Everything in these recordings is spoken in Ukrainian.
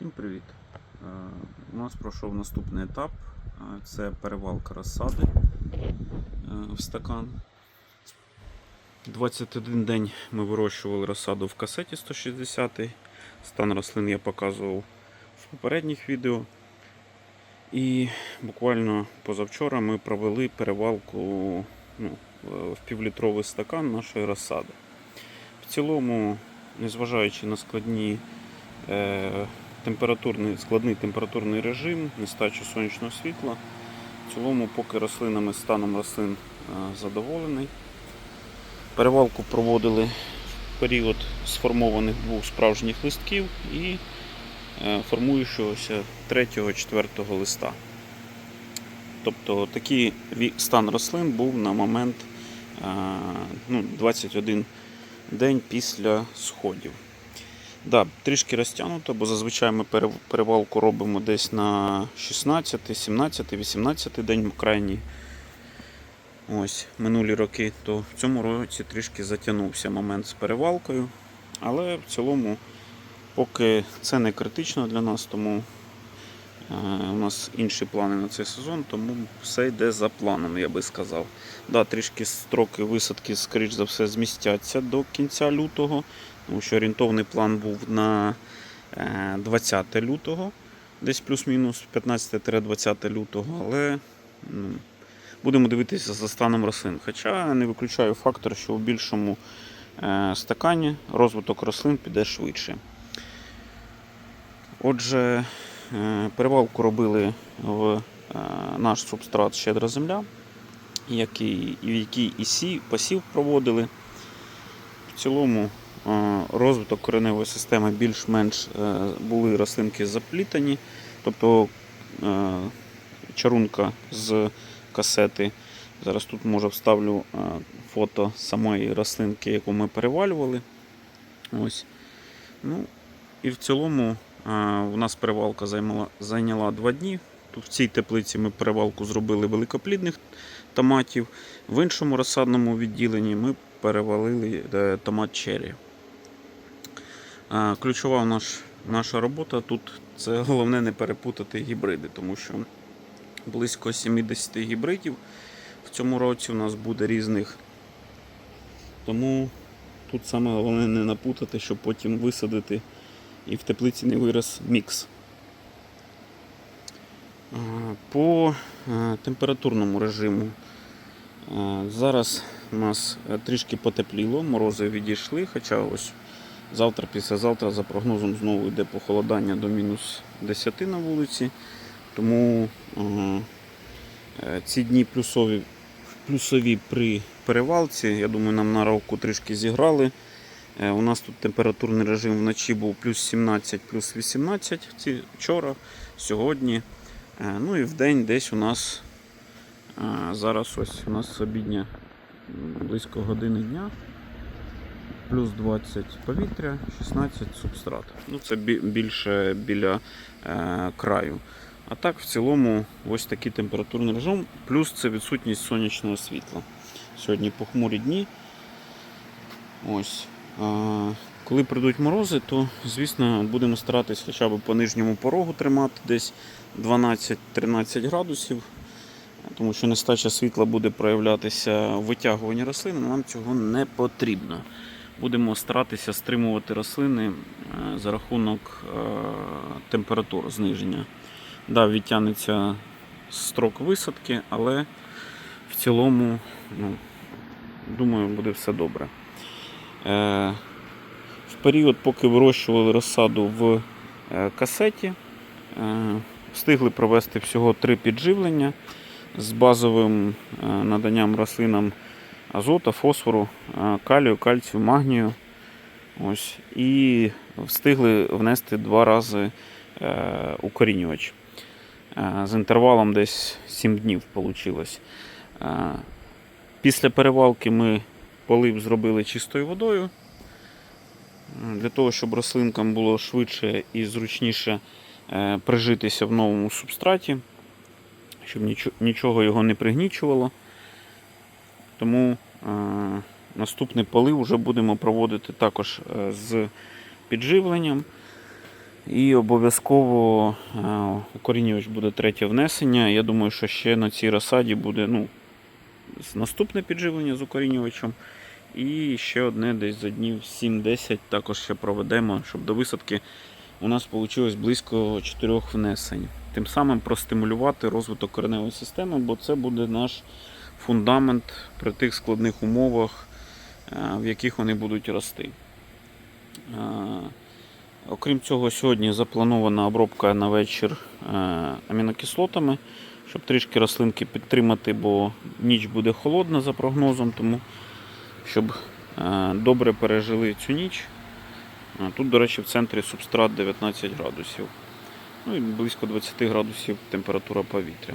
Всім привіт! Е, У нас пройшов наступний етап. Це перевалка розсади е, в стакан. 21 день ми вирощували розсаду в касеті 160. Стан рослин я показував в попередніх відео. І буквально позавчора ми провели перевалку ну, в півлітровий стакан нашої розсади. В цілому, незважаючи на складні е, температурний, складний температурний режим, нестачу сонячного світла. В цілому, поки рослинами станом рослин е, задоволений. Перевалку проводили в період сформованих двох справжніх листків і е, формуючогося 3-4 листа. Тобто такий стан рослин був на момент е, ну, 21 день після сходів. Да, трішки розтягнуто, бо зазвичай ми перевалку робимо десь на 16, 17, 18 день крайній. Ось, минулі роки, то в цьому році трішки затягнувся момент з перевалкою. Але в цілому, поки це не критично для нас, тому е, у нас інші плани на цей сезон, тому все йде за планом, я би сказав. Да, трішки строки висадки, скоріш за все, змістяться до кінця лютого, тому що орієнтовний план був на е, 20 лютого, десь плюс-мінус 15-20 лютого, але ну, будемо дивитися за станом рослин. Хоча не виключаю фактор, що у більшому е, стакані розвиток рослин піде швидше. Отже, е, перевалку робили в е, наш субстрат щедра земля, який, в який і сі, посів проводили. В цілому е, розвиток кореневої системи більш-менш е, були рослинки заплітані. Тобто е, чарунка з касети. Зараз тут може вставлю е, фото самої рослинки, яку ми перевалювали. Ось. Ну, і в цілому у нас перевалка займала, зайняла 2 дні. Тут в цій теплиці ми перевалку зробили великоплідних томатів. В іншому розсадному відділенні ми перевалили томат черрі. Ключова наш, наша робота тут це головне не перепутати гібриди, тому що близько 70 гібридів в цьому році у нас буде різних. Тому тут саме головне не напутати, щоб потім висадити і в теплиці не вирос мікс. По е, температурному режиму зараз у нас трішки потепліло, морози відійшли, хоча ось завтра, післязавтра за прогнозом знову йде похолодання до мінус 10 на вулиці. Тому е, е, ці дні плюсові, плюсові при перевалці, я думаю, нам на року трішки зіграли. Е, У нас тут температурний режим вночі був плюс 17, плюс 18 ці, вчора, сьогодні. Ну і в день десь у нас зараз ось у нас обідня близько години дня. Плюс 20 повітря, 16 субстрат. Ну це більше біля е, краю. А так, в цілому, ось такий температурний режим, плюс це відсутність сонячного світла. Сьогодні похмурі дні. Ось. А, коли прийдуть морози, то, звісно, будемо старатись хоча б по нижньому порогу тримати десь 12-13 градусів, тому що нестача світла буде проявлятися в витягуванні рослин, нам цього не потрібно. Будемо старатися стримувати рослини е, за рахунок е, температур зниження. Да, відтягнеться строк висадки, але в цілому, ну, думаю, буде все добре. Е, в період, поки вирощували розсаду в касеті, встигли провести всього три підживлення з базовим наданням рослинам азота, фосфору, е, калію, кальцію, магнію. Ось, і встигли внести два рази е, укорінювач. Е, З інтервалом десь 7 днів вийшло. Після перевалки ми полив зробили чистою водою. Для того, щоб рослинкам було швидше і зручніше прижитися в новому субстраті, щоб нічого його не пригнічувало. Тому е, наступний полив вже будемо проводити також е, з підживленням. І обов'язково е, укорінювач буде третє внесення. Я думаю, що ще на цій розсаді буде ну, наступне підживлення з укорінювачем. І ще одне десь за днів 7-10 також ще проведемо, щоб до висадки у нас вийшло близько 4 внесень. Тим самим простимулювати розвиток кореневої системи, бо це буде наш фундамент при тих складних умовах, е, в яких вони будуть рости. Е, Окрім цього, сьогодні запланована обробка на вечір е, амінокислотами, щоб трішки рослинки підтримати, бо ніч буде холодна за прогнозом, тому щоб добре пережили цю ніч. Тут, до речі, в центрі субстрат 19 градусів. Ну і близько 20 градусів температура повітря.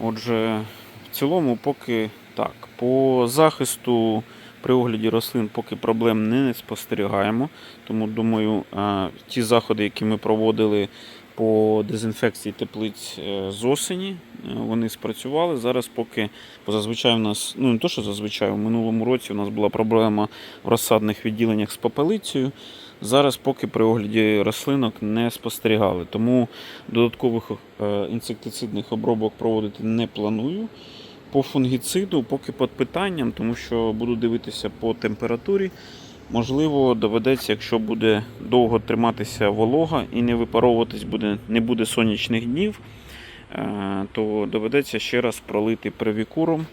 Отже, в цілому, поки так, по захисту при огляді рослин поки проблем не спостерігаємо. Тому думаю, е, ті заходи, які ми проводили по дезінфекції теплиць е, з осені, е, вони спрацювали. Зараз поки бо зазвичай у нас, ну не то, що зазвичай, у минулому році у нас була проблема в розсадних відділеннях з попелицею. Зараз поки при огляді рослинок не спостерігали. Тому додаткових е, інсектицидних обробок проводити не планую. По фунгіциду поки під питанням, тому що буду дивитися по температурі. Можливо, доведеться, якщо буде довго триматися волога і не випаровуватись буде, не буде сонячних днів, е, то доведеться ще раз пролити привікуром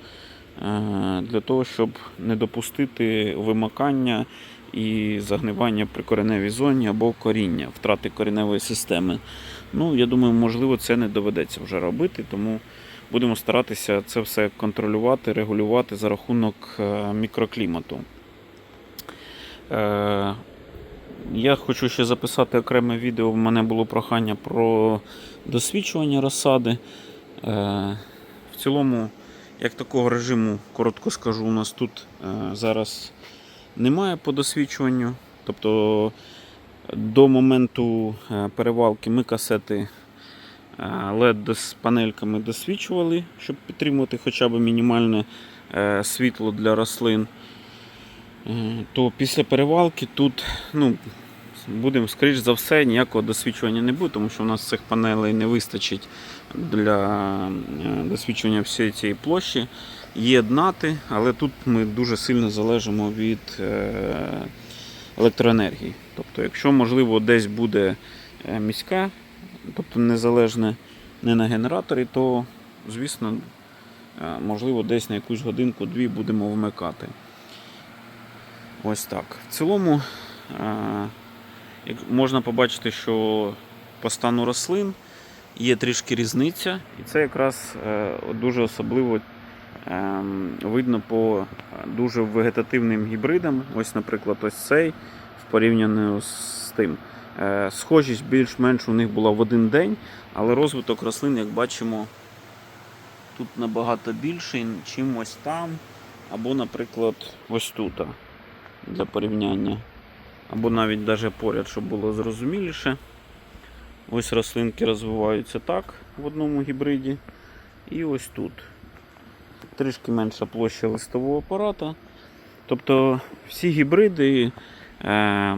е, для того, щоб не допустити вимакання і загнивання при кореневій зоні або коріння, втрати кореневої системи. Ну, я думаю, можливо, це не доведеться вже робити, тому будемо старатися це все контролювати, регулювати за рахунок е, мікроклімату. Е, Я хочу ще записати окреме відео. В мене було прохання про досвідчування розсади. Е, В цілому, як такого режиму, коротко скажу, у нас тут зараз немає по досвідчуванню. Тобто до моменту е, перевалки ми касети е, LED з панельками досвідчували, щоб підтримувати хоча б мінімальне е, світло для рослин. То після перевалки тут ну, будемо, скоріш за все, ніякого досвідчування не буде, тому що у нас цих панелей не вистачить для е, досвідчення всієї цієї площі. Є днати, але тут ми дуже сильно залежимо від е, електроенергії. Тобто, якщо можливо десь буде е, міська, тобто незалежне не на генераторі, то звісно, можливо, десь на якусь годинку-дві будемо вмикати. Ось так. В цілому можна побачити, що по стану рослин є трішки різниця, і це якраз е, дуже особливо е, видно по дуже вегетативним гібридам. Ось, наприклад, ось цей в порівнянні з тим. Е, Схожість більш-менш у них була в один день, але розвиток рослин, як бачимо, тут набагато більший, ніж ось там, або, наприклад, ось тут для порівняння. Або навіть даже поряд, щоб було зрозуміліше. Ось рослинки розвиваються так в одному гібриді. І ось тут. Трішки менша площа листового апарата. Тобто всі гібриди, е,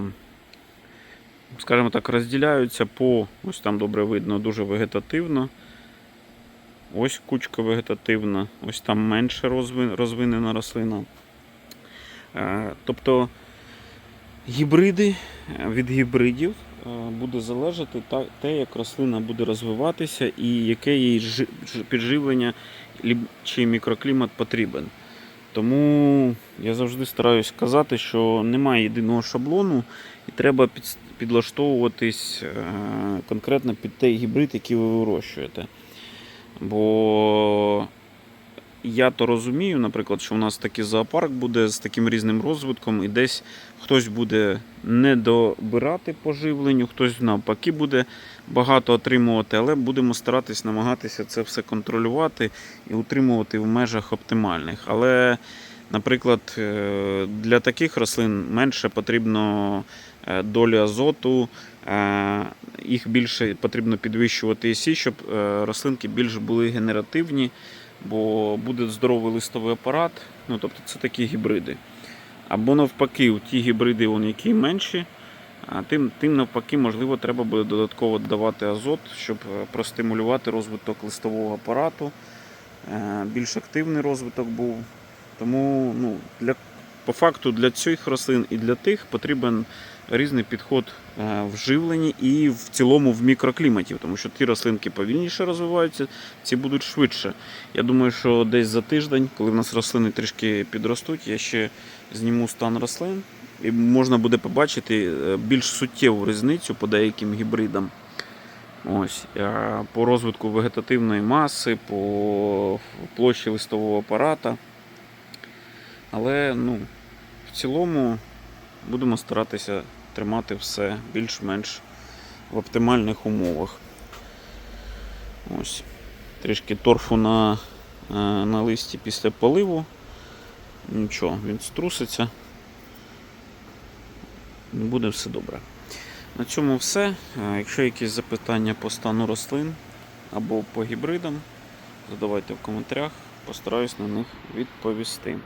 скажімо так, розділяються по, ось там добре видно, дуже вегетативно. Ось кучка вегетативна, ось там менше розвинена рослина. Е, Тобто гібриди е, від гібридів е, буде залежати те, як рослина буде розвиватися і яке їй підживлення чи мікроклімат потрібен. Тому я завжди стараюсь казати, що немає єдиного шаблону, і треба підлаштовуватись е, конкретно під той гібрид, який ви вирощуєте. Бо я то розумію, наприклад, що у нас такий зоопарк буде з таким різним розвитком, і десь хтось буде не добирати по живленню, хтось навпаки буде багато отримувати, але будемо старатись намагатися це все контролювати і утримувати в межах оптимальних. Але, наприклад, е, для таких рослин менше потрібно е, долі азоту, е, їх більше потрібно підвищувати ІСі, щоб рослинки більш були генеративні бо буде здоровий листовий апарат. Ну, тобто це такі гібриди. Або навпаки, ті гібриди, вони, які менші, А тим, тим навпаки, можливо, треба буде додатково додавати азот, щоб е, простимулювати розвиток листового апарату, е, більш активний розвиток був. Тому ну, для, по факту для цих рослин і для тих потрібен різний підход е, в живленні і в цілому в мікрокліматі, тому що ті рослинки повільніше розвиваються, ці будуть швидше. Я думаю, що десь за тиждень, коли в нас рослини трішки підростуть, я ще зніму стан рослин. І можна буде побачити е, більш суттєву різницю по деяким гібридам. Ось, е, по розвитку вегетативної маси, по площі листового апарата. Але ну, в цілому будемо старатися тримати все більш-менш в оптимальних умовах. Ось. Трішки торфу на, е, на листі після поливу. Нічого, він струситься. Буде все добре. На цьому все. Е, Якщо якісь запитання по стану рослин або по гібридам, задавайте в коментарях, постараюсь на них відповісти.